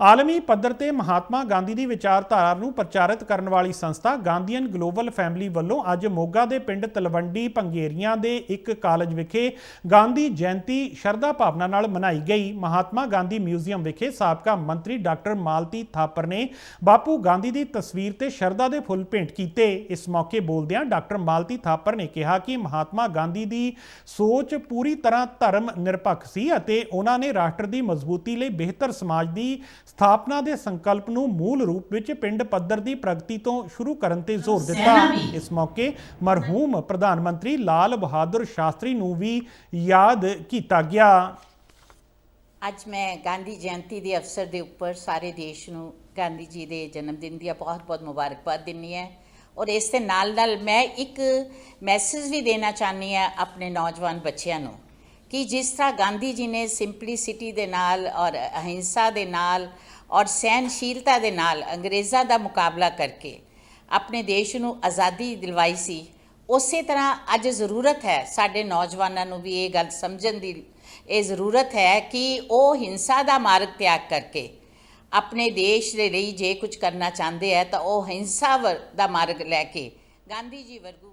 ਆਲਮੀ ਪੱਧਰ ਤੇ ਮਹਾਤਮਾ ਗਾਂਧੀ ਦੀ ਵਿਚਾਰਧਾਰਾ ਨੂੰ ਪ੍ਰਚਾਰਿਤ ਕਰਨ ਵਾਲੀ ਸੰਸਥਾ ਗਾਂਧੀਅਨ ਗਲੋਬਲ ਫੈਮਿਲੀ ਵੱਲੋਂ ਅੱਜ ਮੋਗਾ ਦੇ ਪਿੰਡ ਤਲਵੰਡੀ ਪੰਗੇਰੀਆਂ ਦੇ ਇੱਕ ਕਾਲਜ ਵਿਖੇ ਗਾਂਧੀ ਜਯੰਤੀ ਸ਼ਰਧਾ ਭਾਵਨਾ ਨਾਲ ਮਨਾਈ ਗਈ। ਮਹਾਤਮਾ ਗਾਂਧੀ ਮਿਊਜ਼ੀਅਮ ਵਿਖੇ ਸਾਬਕਾ ਮੰਤਰੀ ਡਾਕਟਰ ਮਾਲਤੀ ਥਾਪਰ ਨੇ ਬਾਪੂ ਗਾਂਧੀ ਦੀ ਤਸਵੀਰ ਤੇ ਸ਼ਰਧਾ ਦੇ ਫੁੱਲ ਭੇਂਟ ਕੀਤੇ। ਇਸ ਮੌਕੇ ਬੋਲਦਿਆਂ ਡਾਕਟਰ ਮਾਲਤੀ ਥਾਪਰ ਨੇ ਕਿਹਾ ਕਿ ਮਹਾਤਮਾ ਗਾਂਧੀ ਦੀ ਸੋਚ ਪੂਰੀ ਤਰ੍ਹਾਂ ਧਰਮ ਨਿਰਪੱਖ ਸੀ ਅਤੇ ਉਹਨਾਂ ਨੇ ਰਾਸ਼ਟਰ ਦੀ ਮਜ਼ਬੂਤੀ ਲਈ ਬਿਹਤਰ ਸਮਾਜ ਦੀ ਸਥਾਪਨਾ ਦੇ ਸੰਕਲਪ ਨੂੰ ਮੂਲ ਰੂਪ ਵਿੱਚ ਪਿੰਡ ਪੱਧਰ ਦੀ ਪ੍ਰਗਤੀ ਤੋਂ ਸ਼ੁਰੂ ਕਰਨ ਤੇ ਜ਼ੋਰ ਦਿੱਤਾ। ਇਸ ਮੌਕੇ ਮਰਹੂਮ ਪ੍ਰਧਾਨ ਮੰਤਰੀ ਲਾਲ ਬਹਾਦਰ ਸ਼ਾਸਤਰੀ ਨੂੰ ਵੀ ਯਾਦ ਕੀਤਾ ਗਿਆ। ਅੱਜ ਮੈਂ ਗਾਂਧੀ ਜਯੰਤੀ ਦੇ ਅਵਸਰ ਦੇ ਉੱਪਰ ਸਾਰੇ ਦੇਸ਼ ਨੂੰ ਗਾਂਧੀ ਜੀ ਦੇ ਜਨਮ ਦਿਨ ਦੀਆਂ ਬਹੁਤ-ਬਹੁਤ ਮੁਬਾਰਕਬਾਦ ਦਿੰਨੀ ਹੈ। ਔਰ ਇਸ ਦੇ ਨਾਲ-ਨਾਲ ਮੈਂ ਇੱਕ ਮੈਸੇਜ ਵੀ ਦੇਣਾ ਚਾਹਨੀ ਹੈ ਆਪਣੇ ਨੌਜਵਾਨ ਬੱਚਿਆਂ ਨੂੰ। ਕਿ ਜਿਸ ਤਰ੍ਹਾਂ ਗਾਂਧੀ ਜੀ ਨੇ ਸਿੰਪਲਿਸਿਟੀ ਦੇ ਨਾਲ ਔਰ ਅਹਿੰਸਾ ਦੇ ਨਾਲ ਔਰ ਸਹਿਨਸ਼ੀਲਤਾ ਦੇ ਨਾਲ ਅੰਗਰੇਜ਼ਾਂ ਦਾ ਮੁਕਾਬਲਾ ਕਰਕੇ ਆਪਣੇ ਦੇਸ਼ ਨੂੰ ਆਜ਼ਾਦੀ ਦਿਲਵਾਈ ਸੀ, ਉਸੇ ਤਰ੍ਹਾਂ ਅੱਜ ਜ਼ਰੂਰਤ ਹੈ ਸਾਡੇ ਨੌਜਵਾਨਾਂ ਨੂੰ ਵੀ ਇਹ ਗੱਲ ਸਮਝਣ ਦੀ, ਇਹ ਜ਼ਰੂਰਤ ਹੈ ਕਿ ਉਹ ਹਿੰਸਾ ਦਾ ਮਾਰਗ ਤਿਆਗ ਕਰਕੇ ਆਪਣੇ ਦੇਸ਼ ਦੇ ਲਈ ਜੇ ਕੁਝ ਕਰਨਾ ਚਾਹੁੰਦੇ ਹੈ ਤਾਂ ਉਹ ਹਿੰਸਾ ਵਰ- ਦਾ ਮਾਰਗ ਲੈ ਕੇ ਗਾਂਧੀ ਜੀ ਵਰਗੂ